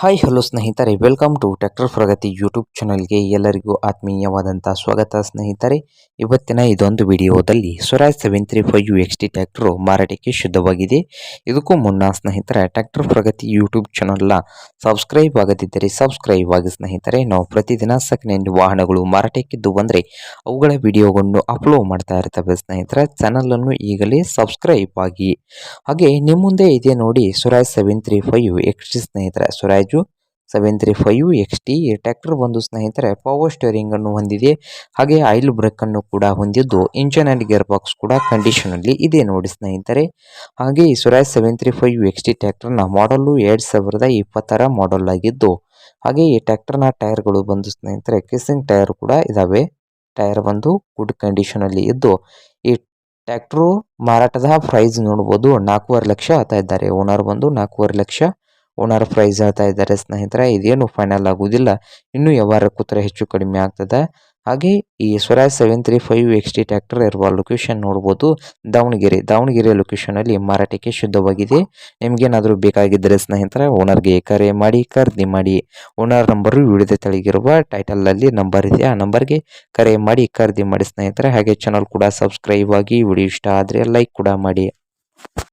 Hi hello ಸ್ನೇಹಿತರೆ. Welcome to tractor Pragati YouTube ಚಾನಲ್ಗೆ ಎಲ್ಲರಿಗೂ ಆತ್ಮೀಯವಾದಂಥ ಸ್ವಾಗತ ಸ್ನೇಹಿತರೆ. ಇವತ್ತಿನ ಇದೊಂದು ವಿಡಿಯೋದಲ್ಲಿ Swaraj seven three five U X T tractor ಮಾರಾಟಕ್ಕೆ ಶುದ್ಧವಾಗಿದೆ. ಇದಕ್ಕೂ ಮುನ್ನ ಸ್ನೇಹಿತರೆ ಟ್ರ್ಯಾಕ್ಟರ್ ಪ್ರಗತಿ ಯೂಟ್ಯೂಬ್ ಚಾನಲ್ನ ಸಬ್ಸ್ಕ್ರೈಬ್ ಆಗದಿದ್ದರೆ ಸಬ್ಸ್ಕ್ರೈಬ್ ಆಗಿ ಸ್ನೇಹಿತರೆ. ನಾವು ಪ್ರತಿದಿನ ಸೆಕೆಂಡ್ ವಾಹನಗಳು ಮಾರಾಟಕ್ಕಿದ್ದು ಬಂದರೆ ಅವುಗಳ ವಿಡಿಯೋಗಳನ್ನು ಅಪ್ಲೋಡ್ ಮಾಡ್ತಾ ಇರ್ತವೆ ಸ್ನೇಹಿತರೆ. ಚಾನಲನ್ನು ಈಗಲೇ ಸಬ್ಸ್ಕ್ರೈಬ್ ಆಗಿ. ಹಾಗೆ ನಿಮ್ಮ ಮುಂದೆ ಇದೆ ನೋಡಿ Swaraj seven three five X T ಸ್ನೇಹಿತರೆ. Swaraj seven three five X T ಈ ಟ್ರ್ಯಾಕ್ಟರ್ ಬಂದು ಸ್ನೇಹಿತರೆ ಪವರ್ ಸ್ಟೇರಿಂಗ್ ಅನ್ನು ಹೊಂದಿದೆ. ಹಾಗೆ ಆಯಿಲ್ ಬ್ರೇಕ್ ಅನ್ನು ಕೂಡ ಹೊಂದಿದ್ದು ಇಂಜನ್ ಅಂಡ್ ಗೇರ್ ಬಾಕ್ಸ್ ಕೂಡ ಕಂಡೀಷನ್ ಅಲ್ಲಿ ಇದೆ ನೋಡಿ ಸ್ನೇಹಿತರೆ. ಹಾಗೆ ಈ Swaraj seven three five X T ಟ್ರ್ಯಾಕ್ಟರ್ನ ಮಾಡಲು ಎರಡು ಸಾವಿರದ ಇಪ್ಪತ್ತರ ಮಾಡಲ್ ಆಗಿದ್ದು, ಹಾಗೆ ಈ ಟ್ರ್ಯಾಕ್ಟರ್ನ ಟೈರ್ಗಳು ಬಂದು ಸ್ನೇಹಿತರೆ ಕಿಸಿಂಗ್ ಟೈರ್ ಕೂಡ ಇದಾವೆ. ಟೈರ್ ಬಂದು ಗುಡ್ ಕಂಡೀಷನ್ ಅಲ್ಲಿ ಇದ್ದು, ಈ ಟ್ಯಾಕ್ಟ್ರು ಮಾರಾಟದ ಪ್ರೈಸ್ ನೋಡಬಹುದು ನಾಲ್ಕೂವರೆ ಲಕ್ಷ ಆತ ಇದ್ದಾರೆ. ಓನರ್ ಬಂದು ನಾಲ್ಕೂವರೆ ಲಕ್ಷ. ಓನರ್ ಪ್ರೈಸ್ ಹೇಳ್ತಾ ಇದ್ದಾರೆ ಸ್ನೇಹಿತರೆ, ಇದೇನು ಫೈನಲ್ ಆಗುವುದಿಲ್ಲ ಇನ್ನು ವ್ಯವಹಾರ ಕೂತ್ರೆ ಹೆಚ್ಚು ಕಡಿಮೆ ಆಗ್ತದೆ. ಹಾಗೆ ಈ Swaraj seven three five X T tractor ಇರುವ ಲೊಕೇಶನ್ ನೋಡ್ಬೋದು. ದಾವಣಗೆರೆ ದಾವಣಗೆರೆ ಲೊಕೇಶನಲ್ಲಿ ಮಾರಾಟಕ್ಕೆ ಶುದ್ಧವಾಗಿದೆ. ನಿಮಗೇನಾದರೂ ಬೇಕಾಗಿದ್ದರೆ ಸ್ನೇಹಿತರೆ ಓನರ್ಗೆ ಕರೆ ಮಾಡಿ, ಖರೀದಿ ಮಾಡಿ. ಓನರ್ ನಂಬರು ವಿಡಿಯೋದ ತಳಗಿರುವ ಟೈಟಲಲ್ಲಿ ನಂಬರ್ ಇದೆ. ಆ ನಂಬರ್ಗೆ ಕರೆ ಮಾಡಿ, ಖರೀದಿ ಮಾಡಿ ಸ್ನೇಹಿತರೆ. ಹಾಗೆ ಚಾನಲ್ ಕೂಡ ಸಬ್ಸ್ಕ್ರೈಬ್ ಆಗಿ, ವಿಡಿಯೋ ಇಷ್ಟ ಆದರೆ ಲೈಕ್ ಕೂಡ ಮಾಡಿ.